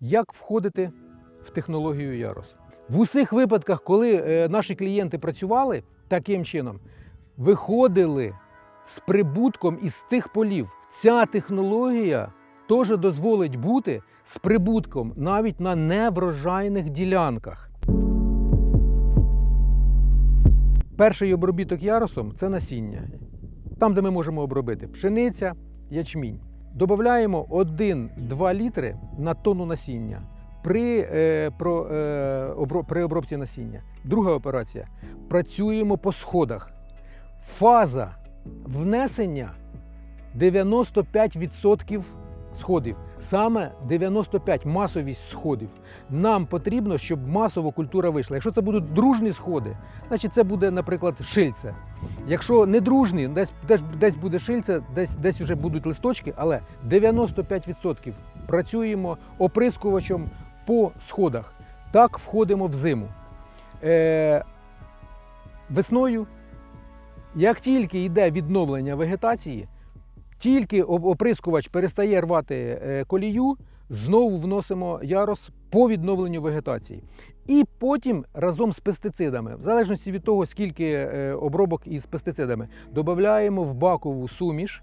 як входити в технологію Ярос. В усіх випадках, коли е, наші клієнти працювали таким чином, виходили з прибутком із цих полів. Ця технологія теж дозволить бути з прибутком навіть на неврожайних ділянках. Перший обробіток яросом це насіння. Там, де ми можемо обробити пшениця, ячмінь. Додаємо 1-2 літри на тонну насіння при, е, про, е, обро, при обробці насіння. Друга операція. Працюємо по сходах. Фаза внесення 95% сходів. Саме 95 масовість сходів. Нам потрібно, щоб масово культура вийшла. Якщо це будуть дружні сходи, значить це буде, наприклад, шильце. Якщо не дружні, десь, десь, десь буде шильце, десь, десь вже будуть листочки, але 95% працюємо оприскувачем по сходах. Так входимо в зиму. Е, весною, як тільки йде відновлення вегетації, тільки оприскувач перестає рвати е, колію, знову вносимо ярос по відновленню вегетації. І потім разом з пестицидами, в залежності від того, скільки е, обробок із пестицидами, додаємо в бакову суміш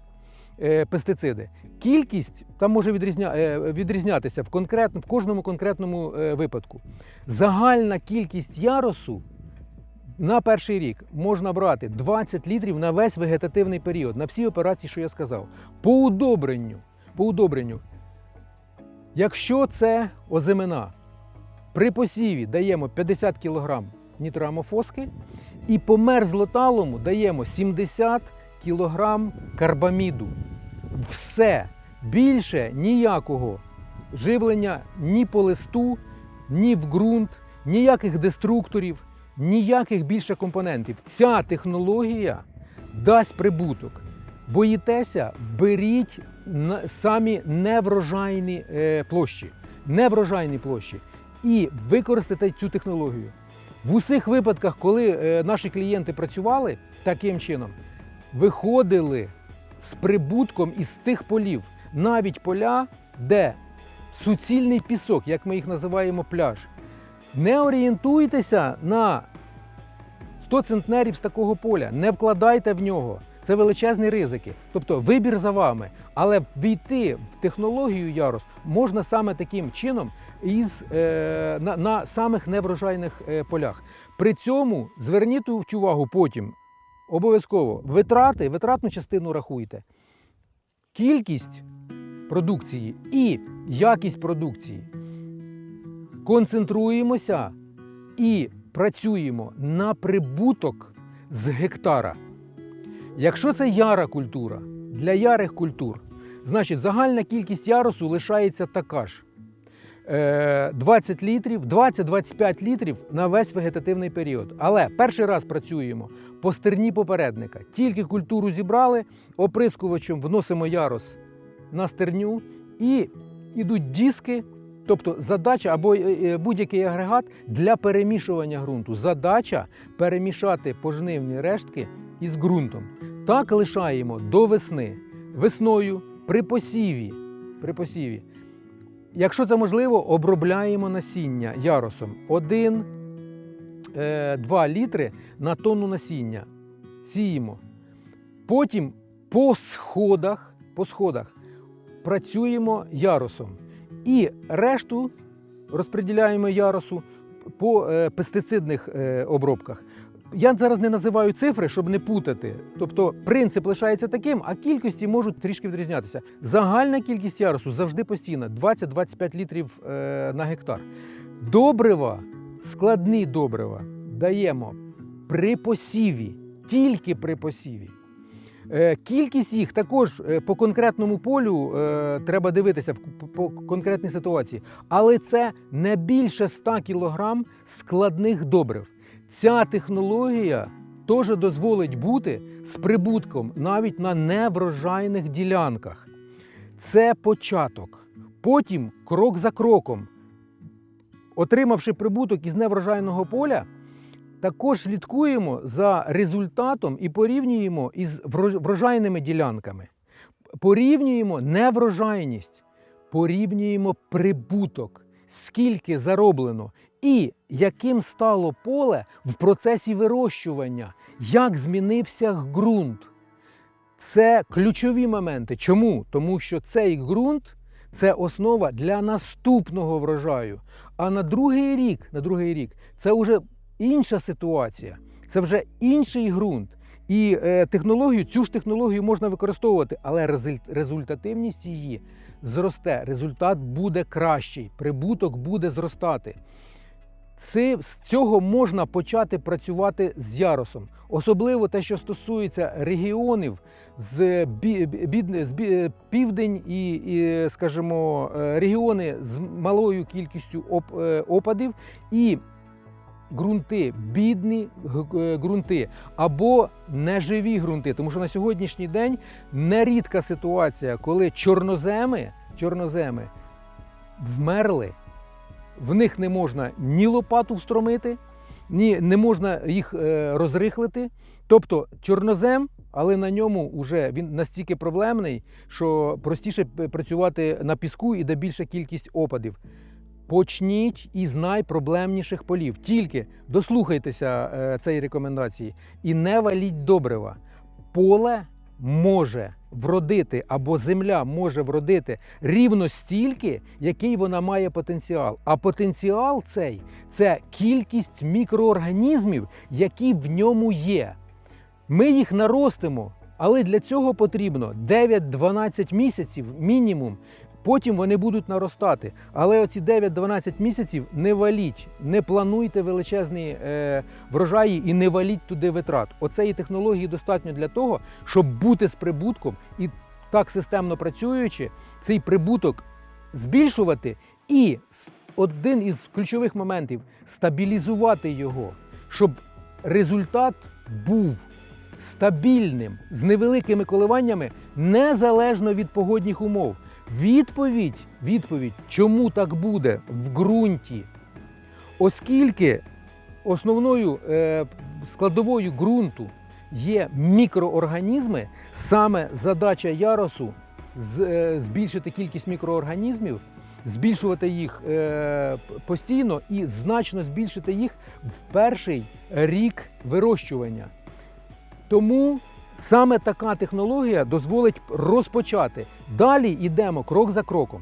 е, пестициди. Кількість там може відрізня, відрізнятися в, конкретно, в кожному конкретному випадку. Загальна кількість яросу на перший рік можна брати 20 літрів на весь вегетативний період, на всі операції, що я сказав. По удобренню, по удобренню. Якщо це озимина, при посіві даємо 50 кг нітроамофоски і по мерзлоталому даємо 70 кг карбаміду. Все. Більше ніякого живлення ні по листу, ні в ґрунт, ніяких деструкторів, ніяких більше компонентів. Ця технологія дасть прибуток. Боїтеся, беріть самі неврожайні е, площі, неврожайні площі і використайте цю технологію. В усіх випадках, коли е, наші клієнти працювали таким чином, виходили з прибутком із цих полів, навіть поля, де суцільний пісок, як ми їх називаємо пляж. Не орієнтуйтеся на 100 центнерів з такого поля, не вкладайте в нього. Це величезні ризики. Тобто вибір за вами. Але війти в технологію ярус можна саме таким чином із, е, на, на самих неврожайних е, полях. При цьому зверніть увагу потім обов'язково витрати, витратну частину рахуйте. Кількість продукції і якість продукції. Концентруємося і працюємо на прибуток з гектара. Якщо це яра культура, для ярих культур, значить загальна кількість ярусу лишається така ж. Е, 20 літрів, 20-25 літрів на весь вегетативний період. Але перший раз працюємо по стерні попередника. Тільки культуру зібрали, оприскувачем вносимо ярус на стерню і йдуть диски, тобто задача або е, е, будь-який агрегат для перемішування ґрунту. Задача перемішати пожнивні рештки із ґрунтом. Так лишаємо до весни. Весною при посіві. При посіві. Якщо це можливо, обробляємо насіння яросом 1-2 літри на тонну насіння. Сіємо. Потім по сходах, по сходах працюємо яросом. І решту розподіляємо яросу по е, пестицидних е, обробках. Я зараз не називаю цифри, щоб не путати. Тобто принцип лишається таким, а кількості можуть трішки відрізнятися. Загальна кількість ярусу завжди постійна 20-25 літрів е, на гектар. Добрива, складні добрива даємо при посіві, тільки при посіві. Е, Кількість їх також е, по конкретному полю е, треба дивитися по конкретній ситуації, але це не більше 100 кг складних добрив. Ця технологія теж дозволить бути з прибутком навіть на неврожайних ділянках. Це початок. Потім, крок за кроком, отримавши прибуток із неврожайного поля, також слідкуємо за результатом і порівнюємо із врожайними ділянками. Порівнюємо неврожайність, порівнюємо прибуток. скільки зароблено і яким стало поле в процесі вирощування, як змінився ґрунт. Це ключові моменти. Чому? Тому що цей ґрунт це основа для наступного врожаю. А на другий рік, на другий рік це вже інша ситуація, це вже інший ґрунт. І е, технологію, цю ж технологію можна використовувати, але результативність її зросте. Результат буде кращий, прибуток буде зростати. Це, з цього можна почати працювати з яросом. Особливо те, що стосується регіонів з, бі, з бі, південь і, і, скажімо, е, регіони з малою кількістю оп, е, опадів і ґрунти, бідні е, ґрунти або неживі ґрунти. Тому що на сьогоднішній день нерідка ситуація, коли чорноземи, чорноземи вмерли, в них не можна ні лопату встромити, ні не можна їх е, розрихлити. Тобто чорнозем, але на ньому вже він настільки проблемний, що простіше працювати на піску і де більша кількість опадів. Почніть із найпроблемніших полів. Тільки дослухайтеся е, цієї рекомендації і не валіть добрива. Поле може вродити або земля може вродити рівно стільки, який вона має потенціал. А потенціал цей це кількість мікроорганізмів, які в ньому є. Ми їх наростимо, але для цього потрібно 9-12 місяців мінімум. Потім вони будуть наростати. Але оці 9-12 місяців не валіть, не плануйте величезні е, врожаї і не валіть туди витрат. Оцеї технології достатньо для того, щоб бути з прибутком і так системно працюючи, цей прибуток збільшувати і один із ключових моментів стабілізувати його, щоб результат був стабільним, з невеликими коливаннями, незалежно від погодних умов. Відповідь, відповідь, чому так буде в ґрунті, оскільки основною е, складовою ґрунту є мікроорганізми, саме задача яросу з- е, збільшити кількість мікроорганізмів, збільшувати їх е, постійно і значно збільшити їх в перший рік вирощування. Тому саме така технологія дозволить розпочати. Далі йдемо крок за кроком.